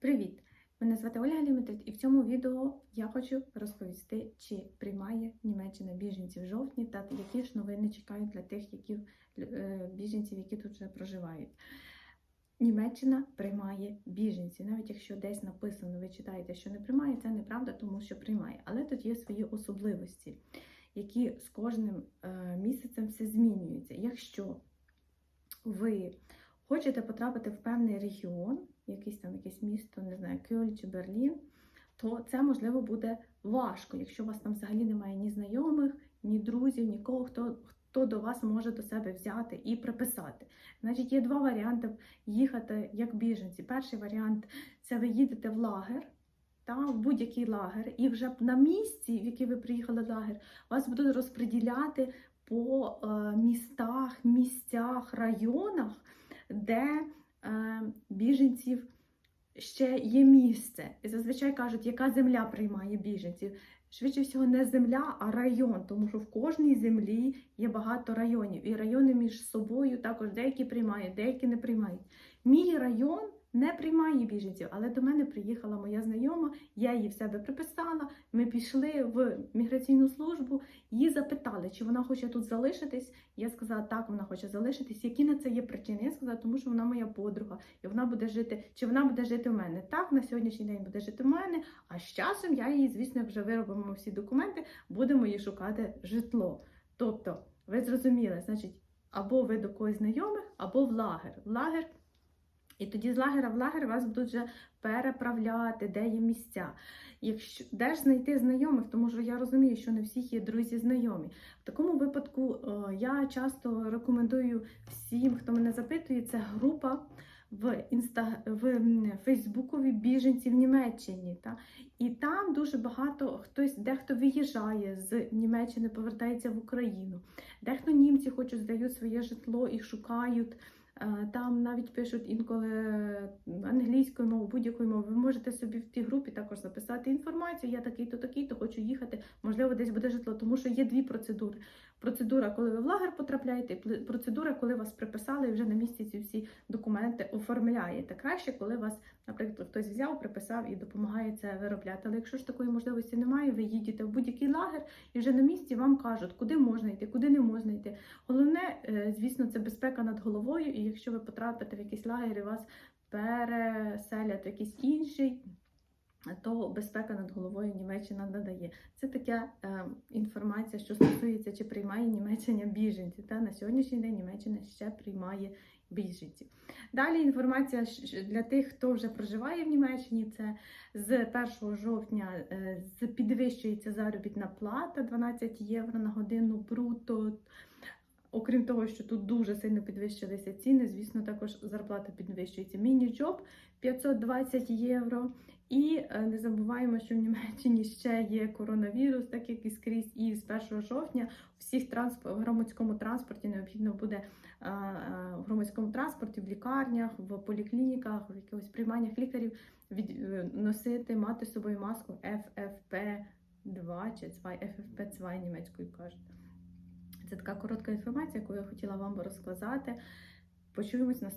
Привіт! Мене звати Ольга Лімітрид, і в цьому відео я хочу розповісти, чи приймає Німеччина біженців в жовтні та які ж новини чекають для тих, які е, біженців, які тут вже проживають. Німеччина приймає біженців. Навіть якщо десь написано, ви читаєте, що не приймає, це неправда, тому що приймає. Але тут є свої особливості, які з кожним е, місяцем все змінюються. Якщо ви хочете потрапити в певний регіон, якийсь там якесь місто, не знаю, Кьоль чи Берлін, то це можливо буде важко, якщо у вас там взагалі немає ні знайомих, ні друзів, нікого, хто хто до вас може до себе взяти і приписати. Значить, є два варіанти їхати як біженці. Перший варіант це ви їдете в лагер. Та, в будь-який лагер, і вже на місці, в який ви приїхали в лагер, вас будуть розподіляти по е, містах, місцях, районах, де е, біженців ще є місце. І зазвичай кажуть, яка земля приймає біженців. Швидше всього, не земля, а район, тому що в кожній землі є багато районів. І райони між собою також деякі приймають, деякі не приймають. Мій район не приймає біженців, але до мене приїхала моя знайома, я її в себе приписала. Ми пішли в міграційну службу, її запитали, чи вона хоче тут залишитись. Я сказала, так, вона хоче залишитись. Які на це є причини? Я сказала, тому що вона моя подруга, і вона буде жити, чи вона буде жити в мене. Так, на сьогоднішній день буде жити в мене, а з часом я її, звісно, вже виробимо всі документи, будемо їй шукати житло. Тобто, ви зрозуміли, значить, або ви до когось знайомих, або в лагер. В лагер і тоді з лагера в лагер вас будуть вже переправляти, де є місця. Якщо де ж знайти знайомих, тому що я розумію, що не всіх є друзі знайомі. В такому випадку е, я часто рекомендую всім, хто мене запитує, це група в інста в Фейсбукові біженці в Німеччині. Та? І там дуже багато хтось, дехто виїжджає з Німеччини, повертається в Україну, дехто німці хочуть здають своє житло і шукають. Там навіть пишуть інколи англійською мовою, будь-якою мовою. Ви можете собі в тій групі також записати інформацію. Я такий-то, такий-то хочу їхати. Можливо, десь буде житло, тому що є дві процедури. Процедура, коли ви в лагер потрапляєте, процедура, коли вас приписали і вже на місці ці всі документи оформляєте. Краще, коли вас, наприклад, хтось взяв, приписав і допомагає це виробляти. Але якщо ж такої можливості немає, ви їдете в будь-який лагер і вже на місці вам кажуть, куди можна йти, куди не можна йти. Головне, е, звісно, це безпека над головою. І якщо ви потрапите в якийсь лагер і вас переселять в якийсь інший, то безпека над головою Німеччина надає. Це така е, інформація, що стосується, чи приймає Німеччина біженців. Та на сьогоднішній день Німеччина ще приймає біженців. Далі інформація для тих, хто вже проживає в Німеччині, це з 1 жовтня е, підвищується заробітна плата 12 євро на годину бруто. Окрім того, що тут дуже сильно підвищилися ціни, звісно, також зарплата підвищується. Міні-джоб 520 євро. І е, не забуваємо, що в Німеччині ще є коронавірус, так як і скрізь, і з 1 жовтня всіх транспорт, в громадському транспорті необхідно буде е, е, в громадському транспорті, в лікарнях, в поліклініках, в якихось прийманнях лікарів від, носити, мати з собою маску FFP2 чи 2, FFP2 німецькою кажуть. Це така коротка інформація, яку я хотіла вам розказати. Почуємось на